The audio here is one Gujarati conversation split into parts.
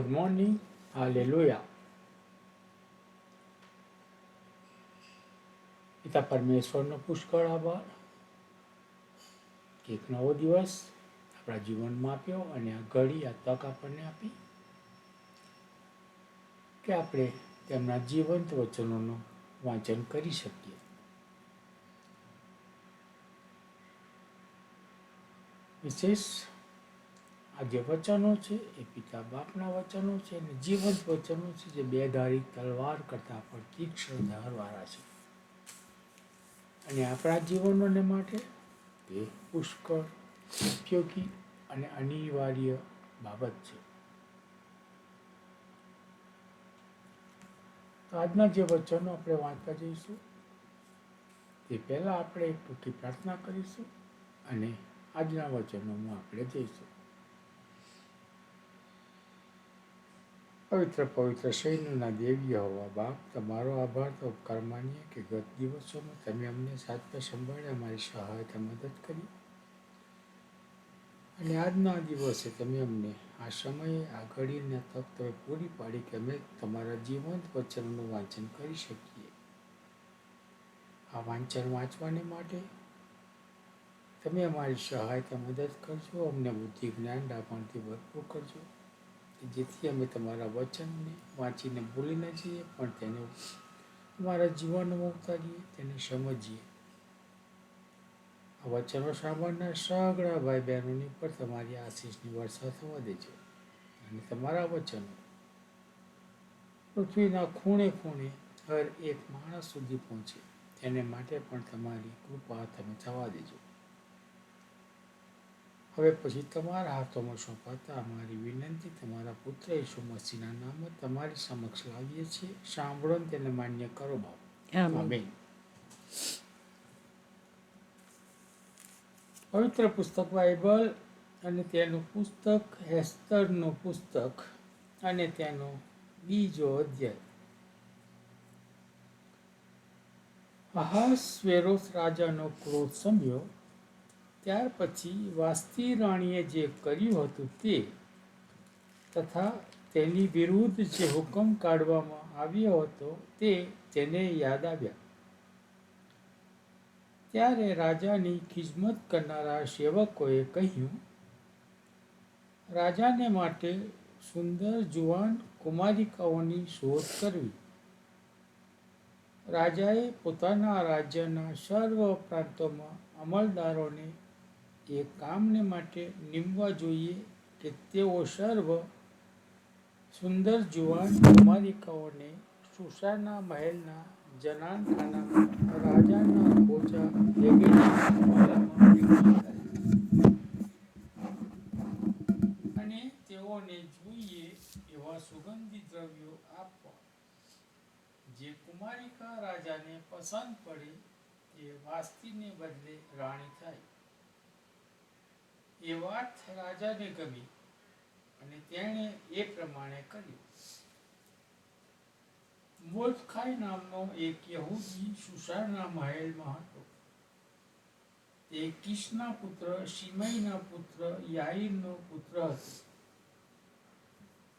Good morning. હાલેલુયા પિતા પરમેશ્વરનો પુષ્કળ આભાર કે એક નવો દિવસ આપણા જીવનમાં આપ્યો અને આ ઘડી આ તક આપણને આપી કે આપણે તેમના જીવંત વચનોનું વાંચન કરી શકીએ વિશેષ આ જે વચનો છે, એ પિતા બાપના વચનો છે અને જીવંત વચનો છે જે બે ધારી તલવાર કરતાં પણ તીક્ષ્ણ ધારવાળા છે. અને આપણા જીવનોને માટે તે પુષ્કળ, ઉપયોગી અને અનિવાર્ય બાબત છે. તો આજના જે વચનો આપણે વાંચવા જઈશું, તે પહેલાં આપણે એક ટૂંકી પ્રાર્થના કરીશું અને આજના વચનોમાં આપણે જઈશું. પવિત્ર પવિત્ર શૈનુના દેવીય હોવા બાપ, તમારો આભાર તો ઉપકાર માનીએ કે ગત દિવસોમાં તમે અમને સાચવે સંભાળ્યા, અમારી સહાયતા મદદ કરી. અને આજના દિવસે તમે અમને આ સમયે આ ઘડીને તક તમે પૂરી પાડી કે અમે તમારા જીવંત વચનનું વાંચન કરી શકીએ. આ વાંચન વાંચવાને માટે તમે અમારી સહાયતા મદદ કરજો, અમને બુદ્ધિ જ્ઞાન ડાપણથી ભરપૂર કરજો. જેથી અમે તમારા વચનને વાંચીને ભૂલી ન જઈએ, પણ તેને અમારા જીવનમાં ઉતારીએ, તેને સમજીએ. આ વચનો સાંભળનાર સગળા ભાઈ બહેનોની પર તમારી આશીષની વર્ષા થવા દેજો અને તમારા વચનો પૃથ્વીના ખૂણે ખૂણે હર એક માણસ સુધી પહોંચે. તેને માટે પણ તમારી કૃપા તમે થવા દેજો. હવે પછી તમારા હાથોમાં સોંપાતા અમારી વિનંતી તમારા પુત્ર ઈસુ મસીના નામે તમારી સમક્ષ લાવીએ છીએ. સાંભળો ને તેને માન્ય કરો બાપ. આમેન. પવિત્ર પુસ્તક બાઇબલ અને તેનું પુસ્તક હેસ્તરનું પુસ્તક અને તેનો બીજો અધ્યાય. અહાસ વેરોસ રાજાનો ક્રોધ સમ્યો ત્યાર પછી વાસ્તી રાણીએ જે કર્યું હતું તે તથા તેની વિરુદ્ધ જે હુકમ કાઢવામાં આવ્યો હતો તે તેને યાદ આવ્યા. ત્યારે રાજાની ખિજમત કરનારા સેવકોએ કહ્યું, રાજાને માટે સુંદર જુવાન કુમારિકાઓની શોધ કરવી. રાજાએ પોતાના રાજ્યના સર્વ પ્રાંતોમાં અમલદારોને એ કામને માટે નીમવા જોઈએ કે તેઓ સર્વ સુંદર જુવાન કુમારિકાઓને સુશાના મહેલના જનાનખાના રાજાના ખોજા અને તેઓને જોઈએ એવા સુગંધી દ્રવ્યો આપવા. જે કુમારિકા રાજાને પસંદ પડે તે વાસ્તીને બદલે રાણી થાય. એ વાત રાજાને ગમી અને તેણે એ પ્રમાણે કર્યું. મોર્દખાઈ નામનો એક યહૂદી સુસારના મહેલમાં હતો. તે કિશના પુત્ર શિમઈના પુત્ર, યાઈરનો પુત્ર હતો.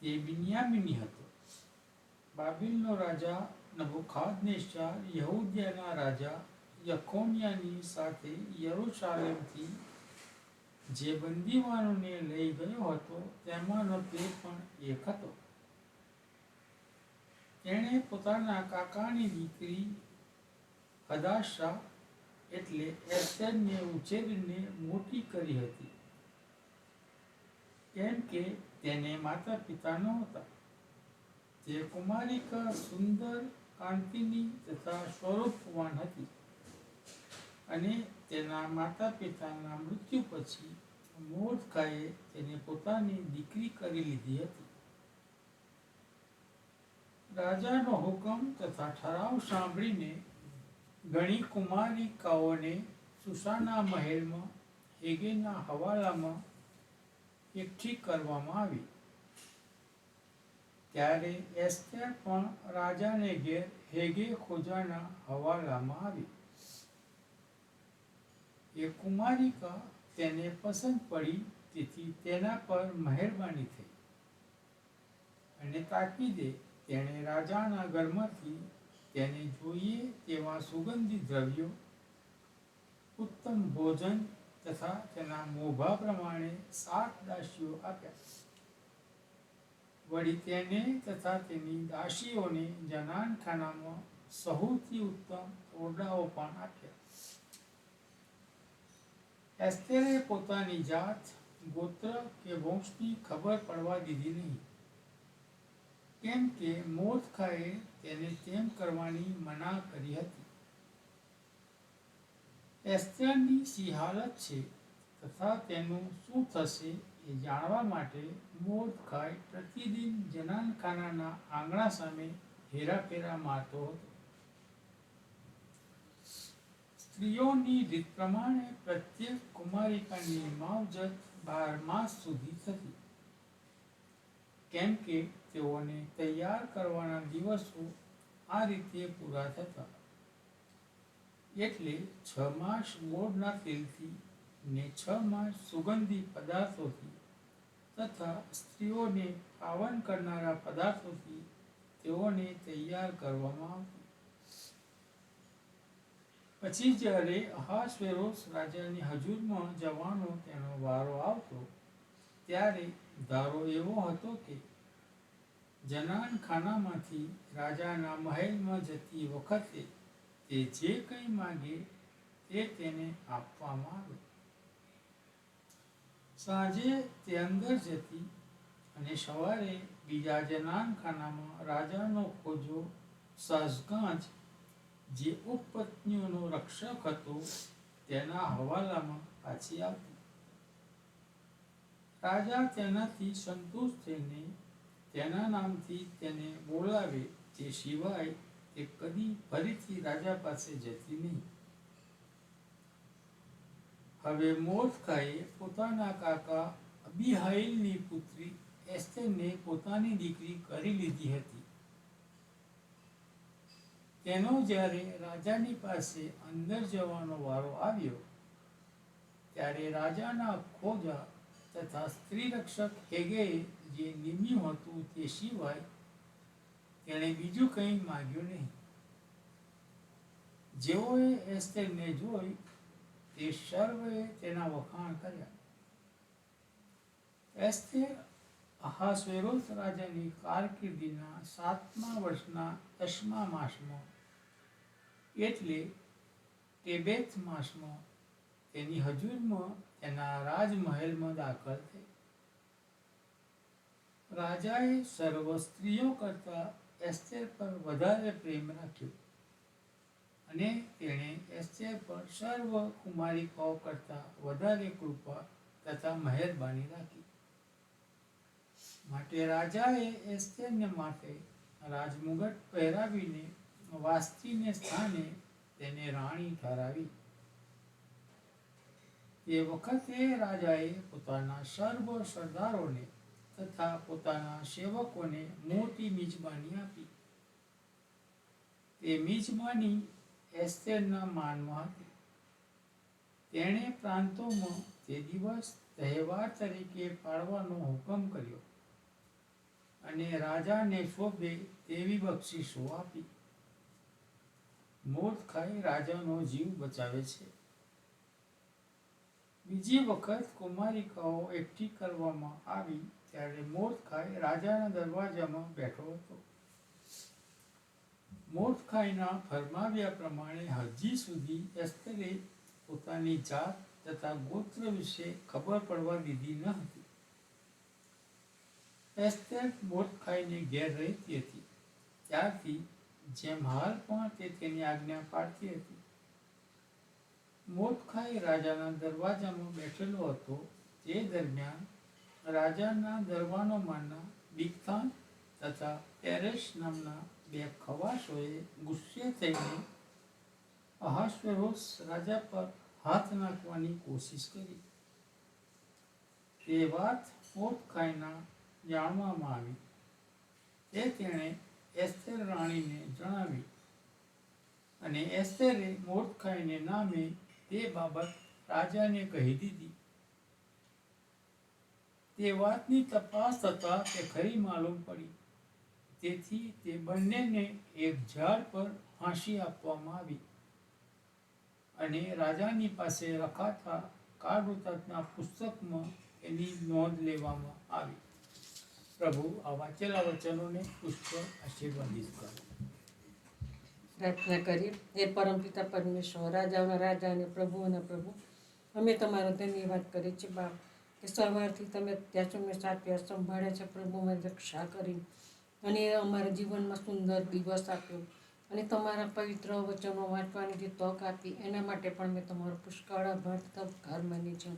તે બિન્યામિની હતો. બાબિલનો રાજા નબુખાદનેસ્સાર યહૂદિયાના રાજા યકોનિયાની સાથે યરૂશાલેમથી જે બંદીવાનોને લઈ ગયો હતો, તેમાંનો તે પણ એક હતો. તેણે પોતાના કાકાની દીકરી હદાશા એટલે એસેનને ઉછેરીને મોટી કરી હતી. કેમ કે તેને માતા પિતા નહોતા. તે કુમારિકા સુંદર કાંતિની તથા સ્વરૂપવાન હતી. અને તેના માતા પિતાના મૃત્યુ પછી મોર્દકાએ તેને પોતાની દીકરી કરી લીધી હતી. રાજાનો હુકમ તથા ઠરાવ સાંભળીને ઘણી કુમારિકાઓને સુસાના મહેલમાં, હેગેના હવાલામાં એકઠી કરવામાં આવી. ત્યારે એસ્તેર પણ રાજાને ઘેર હેગે ખોજાના હવાલામાં આવી. એ કુમારિકા તેને પસંદ પડી, તેથી તેના પર મહેરબાની થઈ. અને તાકીદે તેણે રાજાના ઘરમાંથી તેને જોઈએ તેવા સુગંધી દ્રવ્યો, ઉત્તમ ભોજન તથા તેના મોભા પ્રમાણે સાત દાસીઓ આપ્યા. વળી તેને તથા તેની દાસીઓને જનાનખાનામાં સૌથી ઉત્તમ ઓરડાઓ પણ આપ્યા. એસ્તેરે પોતાની જાત, ગોત્ર કે વંશની ખબર પડવા દીધી નહીં. કેમ કે મોર્દખાએ તેને તેમ કરવાની મના કરી હતી. એસ્તરની સી હાલત છે તથા તેનું શું થશે એ જાણવા માટે મોર્દખાઈ પ્રતિદિન જનાનખાનાના આંગણા સામે હેરાફેરા મારતો હતો. સ્ત્રીઓની રીત પ્રમાણે પ્રત્યેક કુમારિકાની માવજત બાર માસ સુધી થતી. કેમ કે તેઓને તૈયાર કરવાના દિવસો આ રીતે પૂરા થતા. એટલે છ માસ ગોળના તેલથી ને છ માસ સુગંધી પદાર્થોથી તથા સ્ત્રીઓને પાવન કરનારા પદાર્થોથી તેઓને તૈયાર કરવામાં આવતી. પછી જ્યારે અહાસ્વેરોસ રાજાની હજુરમાં જવાનો તેનો વારો આવતો, ત્યારે ધારો એવો હતો કે જનાન ખાનામાંથી રાજાના મહેલમાં જતી વખતે તે જે કંઈ માગે તે તેને આપવામાં આવે. સાંજે તે અંદર જતી અને સવારે બીજા જનાન ખાનામાં રાજાનો ખોજો સાસગાંજ જે ઉપપત્નીઓનો રક્ષક હતો, તેના હવાલામાં પાછી આવતી. રાજા તેનાથી સંતુષ્ટ થઈને તેના નામથી તેને બોલાવે તે સિવાય તે કદી ફરીથી રાજા પાસે જતી નહીં. હવે મોર્દખાએ પોતાના કાકા અબીહાઈલની પુત્રી એસ્તેરને પોતાની દીકરી કરી લીધી હતી. તેનો જ્યારે રાજાની પાસે અંદર જવાનો વારો આવ્યો, ત્યારે રાજાના ખોજા તથા સ્ત્રી રક્ષક હેગેએ જે નિમ્યું હતું તે સિવાય તેણે બીજું કંઈ માગ્યું નહીં. જેઓએ એસ્તેરને જોઈ, તે સર્વે તેના વખાણ કર્યા. એસ્તેર અહાસ્વેરોસ રાજાની કારકિર્દીના સાતમા વર્ષના દસમા માસમાં એટલે ટેબેથ માસમાં તેની હજુરમાં તેના રાજમહેલમાં દાખલ થઈ. રાજાએ સર્વ સ્ત્રીઓ કરતા એસ્તેર પર વધારે પ્રેમ રાખ્યો અને તેણે એસ્તેર પર સર્વ કુમારિકાઓ કરતા વધારે કૃપા તથા મહેરબાની રાખી. માટે રાજાએ એસ્તેરને માટે રાજમુગટ પહેરાવીને વાસ્તીને સ્થાને તેને રાણી ઠરાવી. એ વખતે રાજાએ પોતાના સર્વ સરદારોને તથા પોતાના સેવકોને મોટી મિજબાની આપી. તે મિજબાની એસ્તેરના માનમાં હતી. તેણે પ્રાંતોમાં તે દિવસ તહેવાર તરીકે પાડવાનો હુકમ કર્યો અને રાજાને શોભે તેવી બક્ષિશો આપી. મોર્દખાઈ રાજાનો જીવ બચાવે છે. બીજી વખત કુમારિકાઓ એકઠી કરવામાં આવી ત્યારે મોરખાઈ રાજાના દરવાજામાં બેઠો હતો. મોરખાઈના ફરમાવ્યા પ્રમાણે હજી સુધી એસ્તરે પોતાની જાત તથા ગોત્ર વિશે ખબર પડવા દીધી ન હતી. એસ્તર મોરખાઈને ઘેર રહેતી હતી. ત્યારથી જેમ હાલ પહોંચે તેની આજ્ઞા પાડતી હતી. મોટખાઈ રાજાના દરવાજામાં બેઠેલો હતો. તે દરમિયાન રાજાના દરબારોમાંના બિગથાન તથા પેરેશ નામના બે ખવાસોએ ગુસ્સે થઈને અહાસ્વેરોસ રાજા પર હાથ નાખવાની કોશિશ કરી. તે વાત મોટખાઈના જાણવામાં આવી. તે તેણે એસ્તેર રાણીને જણાવી અને એસ્તેરે મોર્દખાઈને નામે તે બાબત રાજાને કહી દીધી. તે વાતની તપાસ થતાં તે ખરી માલુમ પડી. તેથી તે બંનેને એક ઝાડ પર ફાંસી આપવામાં આવી અને રાજાની પાસે રખાતા કાળવૃતાંતના પુસ્તકમાં એની નોંધ લેવામાં આવી. પ્રભુ, આ વાંચેલા વચનોને પુષ્પ આશીર્વાદિત કરો. પ્રાર્થના કરીએ. હે પરમપિતા પરમેશ્વર, રાજાઓના રાજા અને પ્રભુઓના પ્રભુ, અમે તમારો ધન્યવાદ કરીએ છીએ બાપ, કે સવારથી તમે ત્યાં સુધી સાચવ્યા સંભાળ્યા છે પ્રભુ મને રક્ષા કરી અને અમારા જીવનમાં સુંદર દિવસ આપ્યો અને તમારા પવિત્ર વચનો વાંચવાની જે તક આપી, એના માટે પણ મેં તમારો પુષ્કળ આભાર ઉપકાર માની છે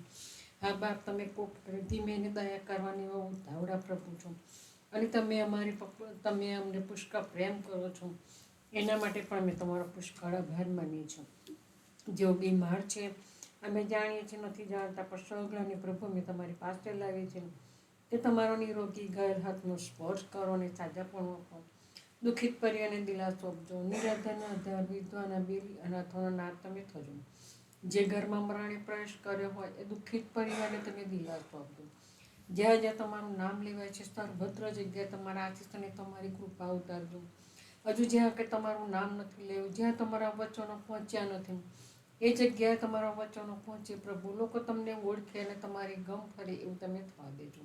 હા બાપ તમે કોક ધીમે ને દયા કરવાની હું ધાવડા પ્રભુ છું. અને તમે અમારી તમે અમને પુષ્કળ પ્રેમ કરો છો. એના માટે પણ અમે તમારો પુષ્કળ આભાર માનીએ છું જેઓ બીમાર છે, અમે જાણીએ છીએ, નથી જાણતા, પણ સગળાને પ્રભુ અમે તમારી પાસે લાવીએ છીએ. તે તમારો નિરોગી ઘર હાથનો સ્પર્શ કરો અને સાજાપણું આપો. દુઃખિત અને દિલાસો આપજો. નિરાધાના આધાર વિધવાના બિલ, અનાથોના નાથ તમે થજો. જે ઘરમાં મરણે પ્રવેશ કર્યો હોય, એ દુઃખિત પરિવારને તમે દિલાસો આપજો. જ્યાં જ્યાં તમારું નામ લેવાય છે, સર્વત્ર જગ્યાએ તમારા આશીષ અને તમારી કૃપા ઉતારજો. હજુ જ્યાં કે તમારું નામ નથી લેવું, જ્યાં તમારા વચનો પહોંચ્યા નથી, એ જગ્યાએ તમારા વચનો પહોંચે. પ્રભુ, લોકો તમને ઓળખે અને તમારી ગમ ફરે એવું તમે થવા દેજો.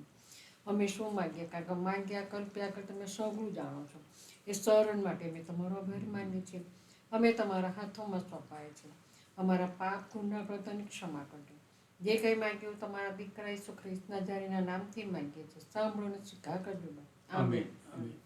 અમે શું માગીએ? કારણ કે માગ્યા કલ્પ્યા કર તમે સગળું જાણો છો. એ શરણ માટે અમે તમારો આભાર માનીએ છીએ. અમે તમારા હાથોમાં સોંપાય છે અમારા પાપ ગુના પ્રતાની ક્ષમા કરજો. જે કંઈ માગ્યું તમારા દીકરા ઈસુ ખ્રિસ્તના જારીના નામથી માગીએ છીએ. સાંભળો ને સ્વીકાર કરજો. આમેન. આમેન.